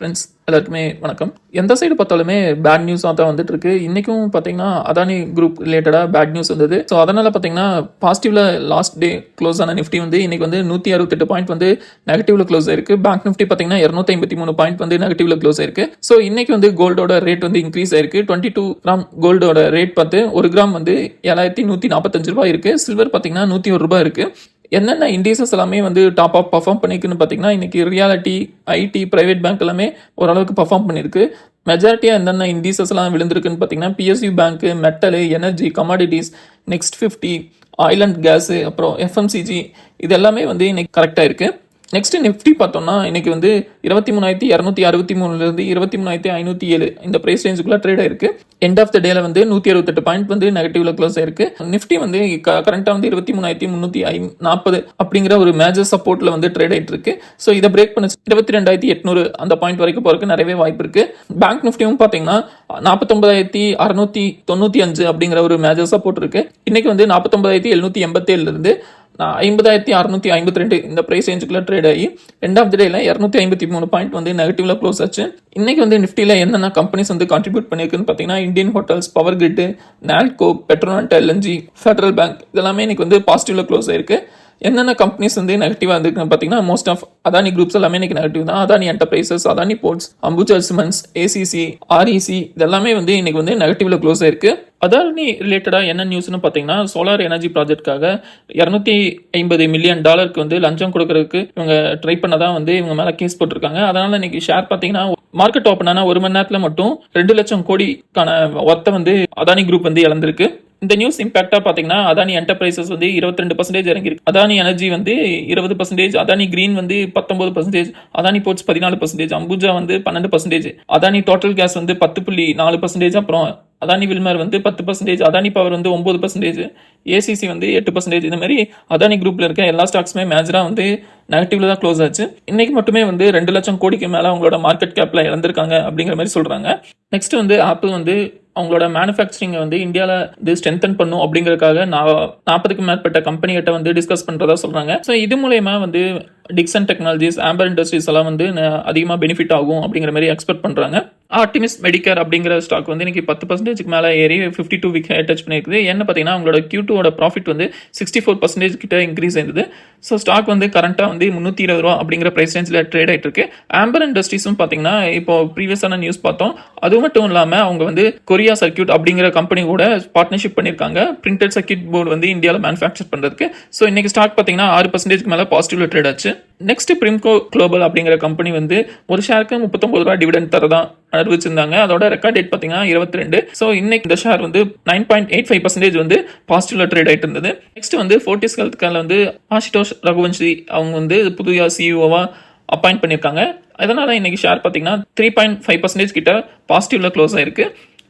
Friends எல்லாருக்குமே வணக்கம். எந்த சைடு பார்த்தாலுமே பேட் நியூஸாக தான் வந்துட்டு இருக்கு இன்றைக்கும் பார்த்தீங்கன்னா அதானி குரூப் ரிலேட்டடாக பேட் நியூஸ் வந்தது. ஸோ அதனால் பார்த்தீங்கன்னா பாசிட்டிவில் லாஸ்ட் டே க்ளோஸ் ஆன நிஃப்டி வந்து இன்றைக்கி வந்து நூற்றி அறுபத்தெட்டு பாயிண்ட் வந்து நெகட்டிவ்ல க்ளோஸ் ஆயிருக்கு. பேங்க் நிஃப்டி பார்த்தீங்கன்னா இரநூத்தி ஐம்பத்தி மூணு பாயிண்ட் வந்து நெகட்டிவ்ல க்ளோஸ் ஆயிருக்கு. ஸோ இன்றைக்கி வந்து கோல்டோட ரேட் வந்து இன்க்ரீஸ் ஆயிருக்கு. டுவெண்ட்டி டூ கிராம் கோல்டோட ரேட் பார்த்து ஒரு கிராம் வந்து ஏழாயிரத்தி நூற்றி நாற்பத்தஞ்சு ரூபாய் இருக்குது சில்வர் பார்த்தீங்கன்னா நூற்றி ஒரு ரூபாய் இருக்குது என்னென்ன இண்டீசஸ் எல்லாமே வந்து டாப் ஆஃப் பர்ஃபார்ம் பண்ணியிருக்குன்னு பார்த்தீங்கன்னா இன்றைக்கி ரியாலிட்டி ஐடி ப்ரைவேட் பேங்க் எல்லாமே ஓரளவுக்கு பர்ஃபார்ம் பண்ணியிருக்கு மெஜாரிட்டியாக என்னென்ன இண்டீசஸ்லாம் விழுந்திருக்குன்னு பார்த்தீங்கன்னா PSU bank metal energy commodities next fifty oil and gas அப்புறம் எஃப்எம்சிஜி இது எல்லாமே வந்து இன்னைக்கு கரெக்டாக இருக்குது நெக்ஸ்ட் நிஃப்டி பார்த்தோம்னா இன்னைக்கு வந்து இருபத்தி மூணாயிரத்தி இரநூத்தி அறுபத்தி மூணுலேருந்து இருபத்தி மூணாயிரத்தி ஐநூற்றி ஏழு இந்த ப்ரைஸ் ரேஞ்சுக்குள்ளே ட்ரேட் ஆயிருக்கு. எண்ட் ஆஃப் த டேல வந்து நூற்றி அறுபத்தெட்டு பாயிண்ட் வந்து நெகட்டிவ்ல க்ளோஸ் ஆயிருக்கு. நிஃப்டி வந்து கரண்ட்டாக வந்து இருபத்தி மூணாயிரத்தி முந்நூற்றி ஐ நாற்பது அப்படிங்கிற ஒரு மேஜர் சப்போர்ட்டில் வந்து ட்ரேட் ஆகிட்டு இருக்கு ஸோ இதை பிரேக் பண்ண இருபத்தி ரெண்டாயிரத்தி எட்நூறு அந்த பாயிண்ட் வரைக்கும் போகிறதுக்கு நிறையவே வாய்ப்பு இருக்கு. பேங்க் நிஃப்டியும் பார்த்தீங்கன்னா நாற்பத்தொன்பதாயிரத்தி அறுநூத்தி தொண்ணூற்றி அஞ்சு அப்படிங்கிற ஒரு மேஜர் சப்போர்ட் இருக்கு. இன்னைக்கு வந்து நாற்பத்தொன்பதாயிரத்தி எழுநூற்றி எண்பத்தேழுலேருந்து நான் ஐம்பதாயிரத்தி அறுநூத்தி ஐம்பத்தி ரெண்டு இந்த ப்ரைஸ் ரேஞ்சுக்குள்ள ட்ரேட் ஆகி எண்ட் ஆஃப் த டேல இரநூத்தி ஐம்பத்தி மூணு பாயிண்ட் வந்து நெகட்டிவ்ல க்ளோஸ் ஆச்சு. இன்னைக்கு வந்து நிஃப்டியில் என்னென்ன கம்பெனிஸ் வந்து கான்ட்ரிபியூட் பண்ணியிருக்குன்னு பார்த்தீங்கன்னா Indian Hotels Power Grid NALCO Petronet LNG Federal Bank இதெல்லாமே இன்னைக்கு வந்து பாசிட்டிவ்ல க்ளோஸ் ஆயிருக்கு. என்னென்ன கம்பெனிஸ் வந்து நெகட்டிவாக இருந்துக்குன்னு பார்த்தீங்கன்னா மோஸ்ட் ஆஃப் அதானி குரூப்ஸ் எல்லாமே இன்னைக்கு நெகட்டிவ் தான். Adani Enterprises Adani Ports Ambuja Cements ACC REC இதெல்லாமே வந்து இன்னைக்கு வந்து நெகட்டிவ்ல க்ளோஸ் ஆயிருக்கு. அதானி ரிலேட்டடாக என்ன நியூஸ்னு பார்த்தீங்கன்னா சோலார் எனர்ஜி ப்ராஜெக்ட்காக இரநூத்தி ஐம்பது மில்லியன் டாலருக்கு வந்து லஞ்சம் கொடுக்கறதுக்கு இவங்க ட்ரை பண்ணதான் வந்து இவங்க மேலே கேஸ் போட்டிருக்காங்க. அதனால இன்னைக்கு ஷேர் பார்த்தீங்கன்னா மார்க்கெட் ஓப்பன் ஆன ஒரு மணி நேரத்தில் மட்டும் ரெண்டு லட்சம் கோடிக்கான ஒர்த்தை வந்து அதானி குரூப் வந்து இழந்திருக்கு. இந்த நியூஸ் இம்பாக்டா பாத்தீங்கன்னா அதானி என்டர்பிரைசஸ் வந்து இருபத்தி ரெண்டு பர்சன்டேஜ் இறங்கிருக்கு அதானி எனர்ஜி வந்து இருபது பர்சன்டேஜ் அதானி கிரீன் வந்து பத்தொன்பது பர்சன்டேஜ் அதானி போர்ட்ஸ் பதினாலு பர்சன்டேஜ் அம்புஜா வந்து பன்னெண்டு பர்சன்டேஜ் அதானி டோட்டல் கேஸ் வந்து பத்து புள்ளி நாலு பர்சன்டேஜ் அப்புறம் அதானி வில்மர் வந்து பத்து பர்சன்டேஜ் அதானி பவர் வந்து ஒம்பது பர்சன்டேஜ் ஏசிசி வந்து எட்டு பர்சன்டேஜ் இந்த மாதிரி அதானி குரூப்பில் இருக்க எல்லா ஸ்டாக்ஸுமே மேஜராக வந்து நெகட்டிவ்ல தான் க்ளோஸ் ஆச்சு. இன்னைக்கு மட்டுமே வந்து ரெண்டு லட்சம் கோடிக்கு மேலே அவங்களோட மார்க்கெட் கேப்பில் இழந்திருக்காங்க அப்படிங்கிற மாதிரி சொல்கிறாங்க நெக்ஸ்ட் வந்து ஆப்பிள் வந்து அவங்களோட மேனுஃபேக்சரிங்கை வந்து இந்தியாவில் இது ஸ்ட்ரென்தன் பண்ணும் அப்படிங்கிறதுக்காக நான் நாற்பதுக்கும் மேற்பட்ட கம்பெனிகிட்ட வந்து டிஸ்கஸ் பண்ணுறதா சொல்கிறாங்க ஸோ இது மூலயமா வந்து டிக்சன் டெக்னாலஜிஸ் ஆம்பர் இண்டஸ்ட்ரீஸ் எல்லாம் வந்து அதிகமாக பெனிஃபிட் ஆகும் அப்படிங்கிற மாதிரி எக்ஸ்பெக்ட் பண்ணுறாங்க ஆர்டிமிஸ் மெடிக்கேர் அப்படிங்கிற ஸ்டாக் வந்து இன்னைக்கு பத்து பர்சன்டேஜ்க்கு மேலே ஏறி ஃபிஃப்டி டூ வீக் டச் பண்ணியிருக்குது. என்ன பார்த்தீங்கன்னா அவங்களோட கியூ டூவோட ப்ராஃபிட் வந்து சிக்ஸ்டி ஃபோர் பர்சன்டேஜ் கிட்ட இன்க்ரீஸ் ஆயிருந்தது. ஸோ ஸ்டாக் வந்து கரண்ட்டாக வந்து முந்நூற்றி இருபது ரூபா அப்படிங்கிற ப்ரைஸ் ரேஞ்சில் ட்ரேட் ஆகிட்டு இருக்கு. ஆம்பர் இண்டஸ்ட்ரீஸும் பார்த்தீங்கன்னா இப்போ ப்ரீவியஸான நியூஸ் பார்த்தோம். அது மட்டும் இல்லாமல் அவங்க வந்து கொரியா சர்க்கியூட் அப்படிங்கிற கம்பெனி கூட பார்ட்னர்ஷிப் பண்ணியிருக்காங்க. பிரிண்டட் சர்க்கியூட் போர்டு வந்து இந்தியாவில் மேனுஃபேக்சர் பண்ணுறதுக்கு ஸோ இன்னைக்கு ஸ்டாக் பார்த்தீங்கன்னா ஆறு பர்சன்டேஜ்க்கு மேலே பாசிட்டிவ்ல ட்ரேட் ஆச்சு. நெக்ஸ்ட் பிரிம்கோ குளோபல் அப்படிங்கிற கம்பெனி வந்து ஒரு ஷேருக்கு முப்பத்தொம்பது ரூபா டிவிடெண்ட் தரதான் அறிவிச்சிருந்தாங்க. அதோட ரெக்கார்ட் டேட் பார்த்தீங்கன்னா இருபத்தி ரெண்டு ஸோ இன்னைக்கு இந்த ஷேர் வந்து nine point eight five percentage வந்து பாசிட்டிவ்ல ட்ரேட் ஆகிட்டு இருந்தது. நெக்ஸ்ட் வந்து ஃபோர்டிஸ் ஹெல்த் வந்து ஆஷிடோஷ் ரகுவன்ஷி அவங்க வந்து புதிய சிஇஓவா அப்பாயிண்ட் பண்ணியிருக்காங்க. அதனால இன்னைக்கு ஷேர் பார்த்தீங்கன்னா த்ரீ பாயிண்ட் ஃபைவ் பர்சன்டேஜ் கிட்ட பாசிட்டிவ்ல க்ளோஸ் ஆயிருக்கு.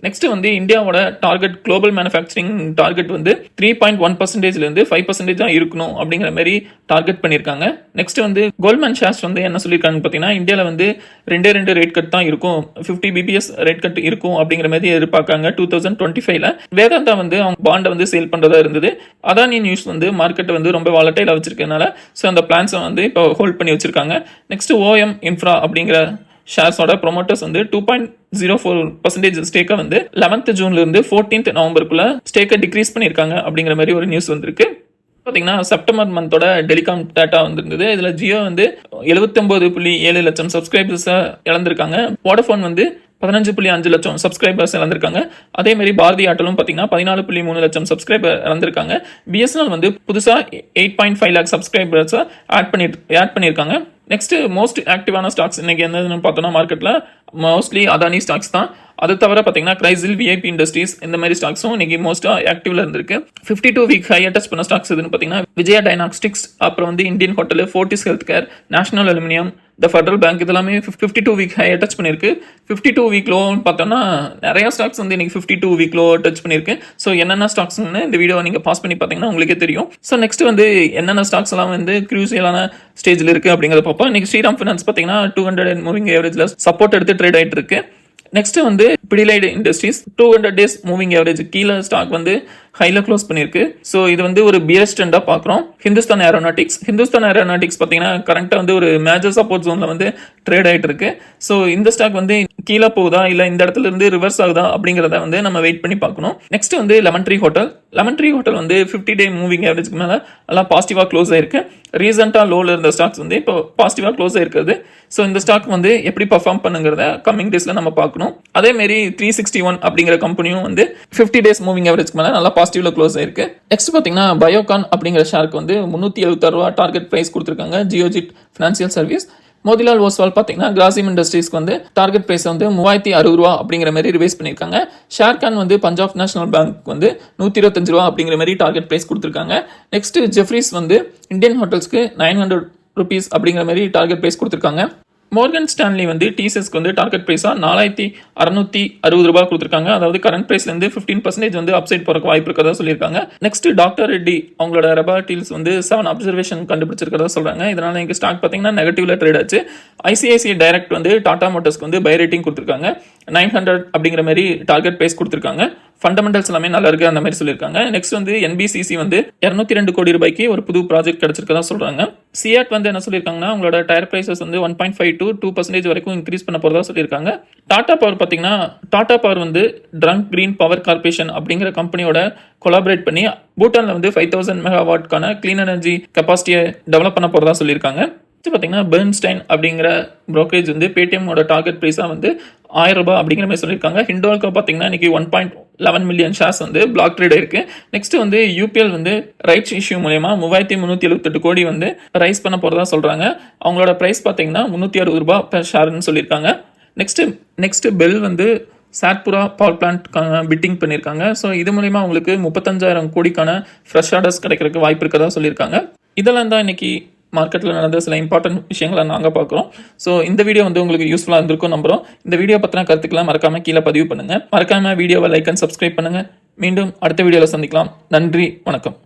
நெக்ஸ்ட் வந்து இந்தியாவோட டார்கெட் குளோபல் மேனுஃபேக்சரிங் டார்கெட் வந்து த்ரீ பாயிண்ட் ஒன் பர்சன்டேஜ்லேருந்து ஃபைவ் பர்சன்டேஜ் தான் இருக்கணும் அப்படிங்கிற மாதிரி டார்கெட் பண்ணியிருக்காங்க. நெக்ஸ்ட் வந்து கோல்மேன் ஷேர்ஸ் வந்து என்ன சொல்லியிருக்காங்கன்னு பார்த்தீங்கன்னா இந்தியாவில் வந்து ரெண்டே ரெண்டு ரேட் கட் தான் இருக்கும். ஃபிஃப்டி பிபிஎஸ் ரேட் கட் இருக்கும் அப்படிங்கிற மாதிரி எதிர்பார்க்காங்க. டூ தௌசண்ட் டுவெண்ட்டி ஃபைவ்ல வேதாந்தா வந்து அவங்க பாண்டை வந்து சேல் பண்ணுறதா இருந்தது. அதானி நியூஸ் வந்து மார்க்கெட்டை வந்து ரொம்ப வாலட்டையில் வச்சிருக்கனால ஸோ அந்த பிளான்ஸை வந்து இப்போ ஹோல்ட் பண்ணி வச்சிருக்காங்க. நெக்ஸ்ட் ஓஎம் இன்ஃப்ரா அப்படிங்கிற ஷேர்ஸோட ப்ரொமோட்டர்ஸ் வந்து two point zero four percentage ஸ்டேக்கை வந்து லெவன்த் ஜூன்ல இருந்து ஃபோர்டீன்த் நவம்பருக்குள்ள ஸ்டேக்கை டிக்ரீஸ் பண்ணியிருக்காங்க அப்படிங்கிற மாதிரி ஒரு நியூஸ் வந்திருக்கு. பார்த்தீங்கன்னா செப்டம்பர் மந்தோட டெலிகாம் டேட்டா வந்திருந்தது. இதில் ஜியோ வந்து எழுபத்தொம்பது புள்ளி ஏழு லட்சம் சப்ஸ்கிரைபர்ஸை இழந்திருக்காங்க. வோடஃபோன் வந்து பதினஞ்சு புள்ளி அஞ்சு லட்சம் சப்ஸ்கிரைபர்ஸ் இழந்திருக்காங்க அதே மாதிரி பாரதி ஆட்டலும் பார்த்தீங்கன்னா பதினாலு புள்ளி மூணு லட்சம் சப்ஸ்கிரைபர் இழந்திருக்காங்க பிஎஸ்என்எல் வந்து புதுசாக எயிட் பாயிண்ட் ஃபைவ் லேக் சப்ஸ்கிரைபர்ஸை ஆட் பண்ணி ஆட் பண்ணியிருக்காங்க நெக்ஸ்ட் மோஸ்ட் ஆக்டிவான ஸ்டாக்ஸ் இன்னைக்கு என்னதுன்னு பார்த்தோம்னா மார்க்கெட்டில் மோஸ்ட்லி அதானி ஸ்டாக்ஸ் தான். அது தவிர பார்த்தீங்கன்னா கிரைசில் விஐபி இண்டஸ்ட்ரீஸ் இந்த மாதிரி ஸ்டாக்ஸும் இன்னைக்கு மோஸ்ட்டாக ஆக்டிவ்ல இருந்திருக்கு. ஃபிஃப்டி டூ வீக் ஹை பண்ண ஸ்டாக்ஸ் எதுன்னு பார்த்தீங்கன்னா விஜயா டைனாக்ஸ்டிக்ஸ் அப்புறம் வந்து Indian Hotel Fortis health care National Aluminium இந்த ஃபெடரல் பேங்க் இதெல்லாமே fifty two week high touch பண்ணியிருக்கு. ஃபிஃப்டி டூ வீக் லோன்னு பார்த்தோம்னா நிறைய ஸ்டாக்ஸ் வந்து இன்னைக்கு fifty two week low touch பண்ணியிருக்கு. ஸோ என்னென்ன ஸ்டாக்ஸ்னு இந்த வீடியோ நீங்கள் பாஸ் பண்ணி பார்த்தீங்கன்னா உங்களுக்கே தெரியும். ஸோ நெக்ஸ்ட் வந்து என்னென்ன ஸ்டாக்ஸ் எல்லாம் வந்து க்ரூசியலான ஸ்டேஜில் இருக்குது அப்படிங்கிறத பார்ப்போம். இன்னைக்கு ஸ்ரீராம் ஃபினான்ஸ் பார்த்தீங்கன்னா டூ ஹண்ட்ரட் மூவிங் ஏவரேஜில் சப்போர்ட் எடுத்து ட்ரேட் ஆகிட்டு இருக்கு. நெக்ஸ்ட் வந்து Pidilite Industries two hundred days moving average கீழே ஸ்டாக் வந்து ஹைல க்ளோஸ் பண்ணியிருக்கு. ஸோ இது வந்து ஒரு பியர் ஸ்டெண்டாக பார்க்குறோம் ஹிந்துஸ்தான் ஏரோநாட்டிக்ஸ் ஹிந்துஸ்தான் ஏரோநாட்டிக்ஸ் பார்த்தீங்கன்னா கரண்ட்டாக வந்து ஒரு மேஜர் சப்போர்ட் ஜோனில் வந்து ட்ரேட் ஆகிட்டு இருக்கு. ஸோ இந்த ஸ்டாக் வந்து கீழே போகுதா இல்லை இந்த இடத்துல இருந்து ரிவர்ஸ் ஆகுதா அப்படிங்கிறத வந்து நம்ம வெயிட் பண்ணி பார்க்கணும் நெக்ஸ்ட் வந்து Lemon Tree Hotel Lemon Tree Hotel வந்து ஃபிஃப்டி டே மூவிங் ஆவரேஜ்க்கு மேலே நல்லா பாசிட்டிவாக க்ளோஸ் ஆயிருக்கு. ரீசெண்டாக லோவில் இருந்த ஸ்டாக்ஸ் வந்து இப்போ பாசிட்டிவாக க்ளோஸ் ஆயிருக்குது ஸோ இந்த ஸ்டாக் வந்து எப்படி பர்ஃபார்ம் பண்ணுங்கிறத கம்மிங் டேஸில் நம்ம பார்க்கணும் அதேமாரி த்ரீ சிக்ஸ்டி ஒன் அப்படிங்கிற கம்பெனியும் வந்து ஃபிஃப்டி டேஸ் மூவிங் ஆவரேஜ்க்கு மேலே நல்லா பாசிட்டிவ்ல க்ளோஸ் ஆயிருக்கு. நெக்ஸ்ட் பார்த்தீங்கன்னா பயோகான் அப்படிங்கிற ஷேருக்கு வந்து முந்நூற்றி எழுபத்தாறு ரூபா டார்கெட் ப்ரைஸ் கொடுத்துருக்காங்க. ஜியோஜிட் ஃபினான்சியல் சர்வீஸ் மோதிலால் ஓஸ்வால் பார்த்தீங்கன்னா கிராசிம் இண்டஸ்ட்ரீஸ்க்கு வந்து டார்கெட் ப்ரைஸ் வந்து மூவாயிரத்தி அறுபது ரூபா அப்படிங்கிற மாதிரி ரிவைஸ் பண்ணியிருக்காங்க. ஷேர்கான் வந்து பஞ்சாப் நேஷனல் பேங்க் வந்து நூற்றி இருபத்தஞ்சு ரூபா அப்படிங்கிற மாதிரி டார்கெட் ப்ரைஸ் கொடுத்துருக்காங்க. நெக்ஸ்ட் ஜெஃப்ரிஸ் வந்து இந்தியன் ஹோட்டல்ஸ்க்கு நைன் ஹண்ட்ரட் ருபீஸ் அப்படிங்கிற மாதிரி டார்கெட் ப்ரைஸ் கொடுத்துருக்காங்க. மோர்கன் ஸ்டான்லி வந்து டிசிஎஸ்க்கு வந்து டார்கெட் ப்ரைஸாக நாலாயிரத்தி அறநூற்றி அறுபது ரூபாய் கொடுத்துருக்காங்க. அதாவது கரண்ட் ப்ரைஸ்லேருந்து ஃபிஃப்டீன் பர்சன்டேஜ் வந்து அப்சைட் போகிறக்கு வாய்ப்பு இருக்கிறதா சொல்லியிருக்காங்க. நெக்ஸ்ட் டாக்டர் ரெட்டி அவங்களோட ரெபார்டில்ஸ் வந்து செவன் அப்சர்வேஷன் கண்டுபிடிச்சிருக்கிறதா சொல்கிறாங்க இதனால் எங்கள் ஸ்டாக் பார்த்தீங்கன்னா நெகட்டிவ்ல ட்ரேட் ஆச்சு. ஐசிஐசிஐ டைரக்ட் வந்து டாடா மோட்டர்ஸ்க்கு வந்து பை ரேட்டிங் கொடுத்துருக்காங்க. நைன் ஹண்ட்ரட் அப்படிங்கிற மாதிரி டார்கெட் ப்ரைஸ் கொடுத்துருக்காங்க. ஃபண்டமெண்டல்ஸ் எல்லாமே நல்லா இருக்கு அந்த மாதிரி சொல்லியிருக்காங்க. நெக்ஸ்ட் வந்து என்பிசிசி வந்து இரநூத்தி ரெண்டு கோடி ரூபாய்க்கு ஒரு புது ப்ராஜெக்ட் கிடைச்சிருக்கதா சொல்றாங்க. சியாட் வந்து என்ன சொல்லியிருக்காங்கன்னா உங்களோட டயர் பிரைசஸ் வந்து one point five to two percentage வரைக்கும் இன்க்ரீஸ் பண்ண போறதா சொல்லியிருக்காங்க. டாடா பவர் பார்த்தீங்கன்னா டாடா பவர் வந்து ட்ரங்க் கிரீன் பவர் கார்பரேஷன் அப்படிங்கிற கம்பெனியோட கொலாபரேட் பண்ணி பூட்டானில் வந்து ஃபைவ் தௌசண்ட் மெகாவாட்கான க்ளீன் எனர்ஜி கெப்பாசிட்டியை டெவலப் பண்ண போறதா சொல்லியிருக்காங்க. இது பார்த்தீங்கன்னா பெர்ன்ஸ்டைன் அப்படிங்கிற ப்ரோக்கரேஜ் வந்து பேடிஎம்மோட டார்கெட் ப்ரைஸாக வந்து ஆயிரம் ரூபாய் அப்படிங்கிற மாதிரி சொல்லியிருக்காங்க. ஹிண்டோல்கோ பார்த்தீங்கன்னா இன்றைக்கி one point eleven million shares வந்து பிளாக் ட்ரேட் இருக்கு நெக்ஸ்ட் வந்து யூபிஎல் வந்து ரைட்ஸ் இஷ்யூ மூலயமா மூவாயிரத்தி முந்நூற்றி எழுபத்தெட்டு கோடி வந்து ரைஸ் பண்ண போகிறதா சொல்கிறாங்க அவங்களோட ப்ரைஸ் பார்த்தீங்கன்னா முந்நூற்றி அறுபது ரூபாய் per ஷேர்னு சொல்லியிருக்காங்க. நெக்ஸ்ட் நெக்ஸ்ட் பெல் வந்து சாட்புரா பவர் பிளான்ட் பிட்டிங் பண்ணியிருக்காங்க. ஸோ இது மூலயமா அவங்களுக்கு முப்பத்தஞ்சாயிரம் கோடிக்கான ஃப்ரெஷ் ஆர்டர்ஸ் கிடைக்கிறதுக்கு வாய்ப்பு இருக்கிறதா சொல்லியிருக்காங்க. இதெல்லாம் தான் இன்னைக்கு மார்க்கெட்டில் நடந்த சில இம்பார்ட்டன்ட் விஷயங்களை நாங்கள் பார்க்குறோம். ஸோ இந்த வீடியோ வந்து உங்களுக்கு யூஸ்ஃபுல்லாக இருந்திருக்கும் நம்புகிறோம் இந்த வீடியோ பற்றின கருத்துக்கெல்லாம் மறக்காமல் கீழே பதிவு பண்ணுங்கள் மறக்காமல் வீடியோவை லைக் அண்ட் சப்ஸ்கிரைப் பண்ணுங்கள் மீண்டும் அடுத்த வீடியோவில் சந்திக்கலாம். நன்றி வணக்கம்.